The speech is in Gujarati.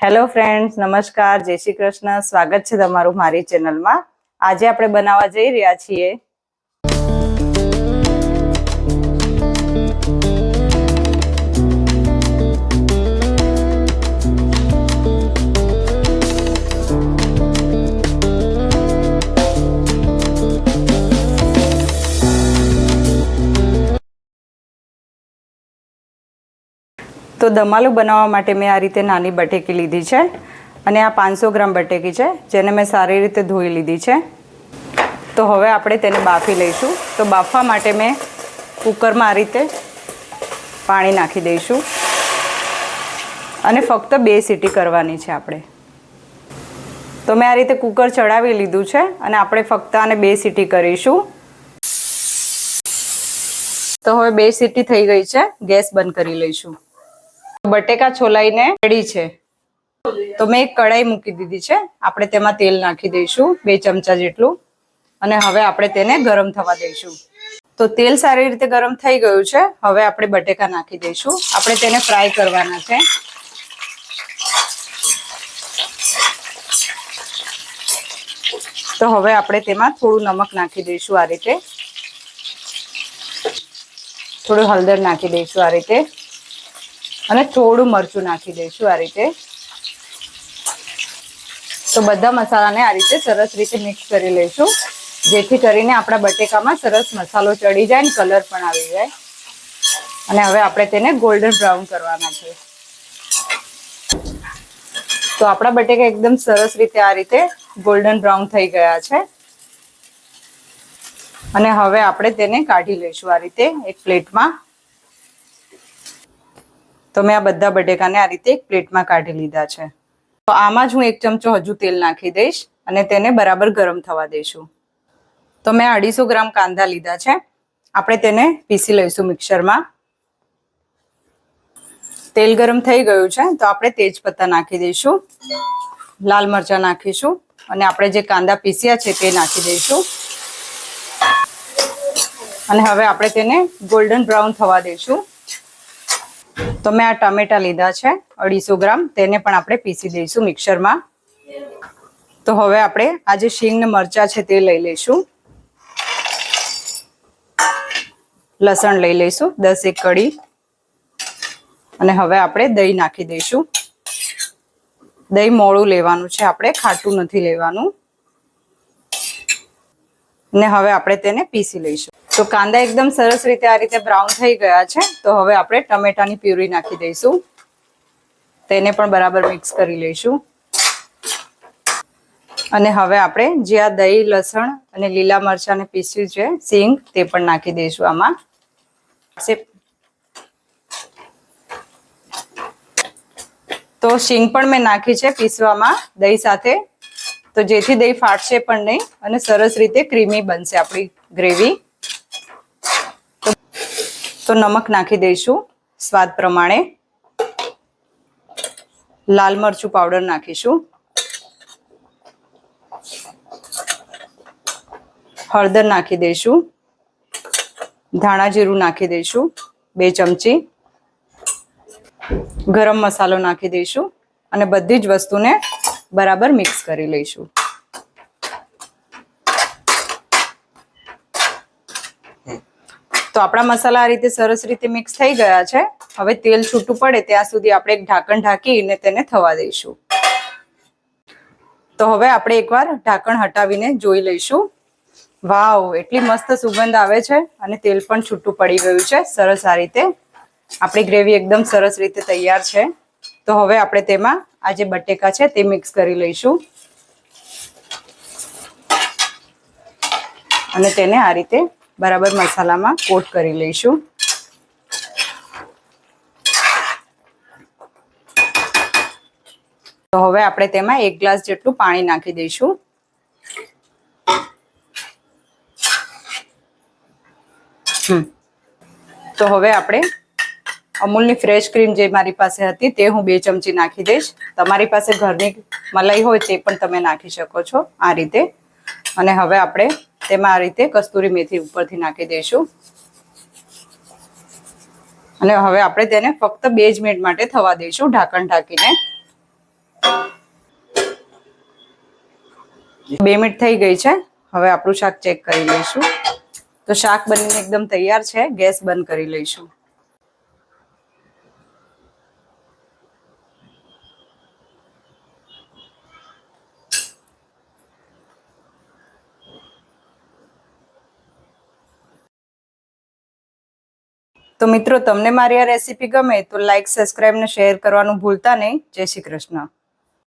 હેલો ફ્રેન્ડ્સ નમસ્કાર, જય શ્રી કૃષ્ણ. સ્વાગત છે તમારું મારી ચેનલમાં આજે આપણે બનાવવા જઈ રહ્યા છીએ તો દમાલું બનાવવા માટે મેં આ રીતે નાની બટેકી લીધી છે અને આ પાંચસો ગ્રામ બટેકી છે, જેને મેં સારી રીતે ધોઈ લીધી છે. તો હવે આપણે તેને બાફી લઈશું. તો બાફવા માટે મેં કુકરમાં આ રીતે પાણી નાખી દઈશું. અને ફક્ત બે સીટી કરવાની છે આપણે. તો મેં આ રીતે કુકર ચડાવી લીધું છે અને આપણે ફક્ત આને બે સીટી કરીશું. તો હવે બે સીટી થઈ ગઈ છે, ગેસ બંધ કરી લઈશું. બટેકા છોલાઈને રેડી છે. તો મેં એક કડાઈ મૂકી દીધી છે. આપણે તેમાં તેલ નાખી દઈશું, બે ચમચા જેટલું. અને હવે આપણે તેને ગરમ થવા દઈશું. તો તેલ સારી રીતે ગરમ થઈ ગયું છે. હવે આપણે બટેકા નાખી દઈશું. આપણે તેને ફ્રાય કરવાના છે. તો હવે આપણે તેમાં થોડું નમક નાખી દઈશું આ રીતે. થોડું હળદર નાખી દઈશું આ રીતે. અને થોડું મરચું નાખી દઈશું આ રીતે. તો બધા મસાલાને આ રીતે સરસ રીતે મિક્સ કરી લઈશું. જેથી કરીને આપણા બટેકામાં સરસ મસાલો ચડી જાય ને કલર પણ આવી જાય. અને હવે આપણે તેને ગોલ્ડન બ્રાઉન કરવાના છે. તો આપણા બટેકા એકદમ સરસ રીતે આ રીતે ગોલ્ડન બ્રાઉન થઈ ગયા છે. અને હવે આપણે તેને કાઢી લઈશું આ રીતે એક પ્લેટમાં. તો મેં આ બધા બટેકાને આ રીતે એક પ્લેટમાં કાઢી લીધા છે. તો આમાં જ હું એક ચમચો હજુ તેલ નાખી દઈશ અને તેને બરાબર ગરમ થવા દઈશું. તો મેં અઢીસો ગ્રામ કાંદા લીધા છે. આપણે તેને પીસી લઈશું મિક્સરમાં. તેલ ગરમ થઈ ગયું છે, તો આપણે તેજપત્તા નાખી દઈશું. લાલ મરચાં નાખીશું અને આપણે જે કાંદા પીસ્યા છે તે નાખી દઈશું. અને હવે આપણે તેને ગોલ્ડન બ્રાઉન થવા દઈશું. તો મેં આ ટામેટા લીધા છે, અઢીસો ગ્રામ. તેને પણ આપણે પીસી દઈશું મિક્સરમાં. તો હવે આપણે આ જે શીંગ ને મરચા છે તે લઈ લઈશું. લસણ લઈ લઈશું, દસ એક કડી અને હવે આપણે દહીં નાખી દઈશું. દહીં મોડું લેવાનું છે, આપણે ખાટું નથી લેવાનું. ને હવે આપણે તેને પીસી લઈશું. તો કાંદા એકદમ સરસ રીતે આ રીતે બ્રાઉન થઈ ગયા છે. તો હવે આપણે ટમેટાની પ્યુરી નાખી દઈશું. તેને પણ બરાબર મિક્સ કરી લઈશું. અને હવે આપણે જે આ દહીં, લસણ અને લીલા મરચાંને પીસ્યું છે, સિંગ, તે પણ નાખી દઈશું આમાં. તો શીંગ પણ મેં નાખી છે પીસવામાં દહીં સાથે. તો જેથી દહીં ફાટશે પણ નહીં અને સરસ રીતે ક્રીમી બનશે આપણી ગ્રેવી તો નમક નાખી દઈશું સ્વાદ પ્રમાણે. લાલ મરચું પાવડર નાખીશું. હળદર નાખી દઈશું. ધાણા જીરું નાખી દઈશું બે ચમચી. ગરમ મસાલો નાખી દઈશું અને બધી જ વસ્તુને બરાબર મિક્સ કરી લઈશું. તો આપણા મસાલા આ રીતે સરસ રીતે મિક્સ થઈ ગયા છે. હવે તેલ છૂટું પડે ત્યાં સુધી આપણે એક ઢાંકણ ઢાંકીને તેને થવા દઈશું. તો હવે આપણે એકવાર ઢાંકણ હટાવીને જોઈ લઈશું. વાવ, એટલી મસ્ત સુગંધ આવે છે અને તેલ પણ છૂટું પડી ગયું છે. સરસ આ રીતે. આપણી ગ્રેવી એકદમ સરસ રીતે તૈયાર છે. તો હવે આપણે તેમાં આ જે બટેકા છે તે મિક્સ કરી લઈશું. અને તેને આ રીતે બરાબર મસાલામાં કોટ કરી લઈશું. તો હવે આપણે તેમાં એક ગ્લાસ જેટલું પાણી નાખી દઈશું. તો હવે આપણે અમૂલની ફ્રેશ ક્રીમ જે મારી પાસે હતી તે હું બે ચમચી નાખી દઈશ. તમારી પાસે ઘરની મલાઈ હોય તે પણ તમે નાખી શકો છો આ રીતે. અને હવે આપણે તેમાં આ રીતે કસ્તુરી મેથી ઉપરથી નાખી દઈશું. અને હવે આપણે તેને ફક્ત બે જ મિનિટ માટે થવા દઈશું ઢાંકણ ઢાંકીને. બે મિનિટ થઈ ગઈ છે. હવે આપણું શાક ચેક કરી લઈશું. તો શાક બનીને એકદમ તૈયાર છે. ગેસ બંધ કરી લઈશું. તો મિત્રો, તમને મારી આ રેસીપી ગમે તો લાઈક સબસ્ક્રાઈબ ને શેર કરવાનું ભૂલતા નહીં. જય શ્રી કૃષ્ણ.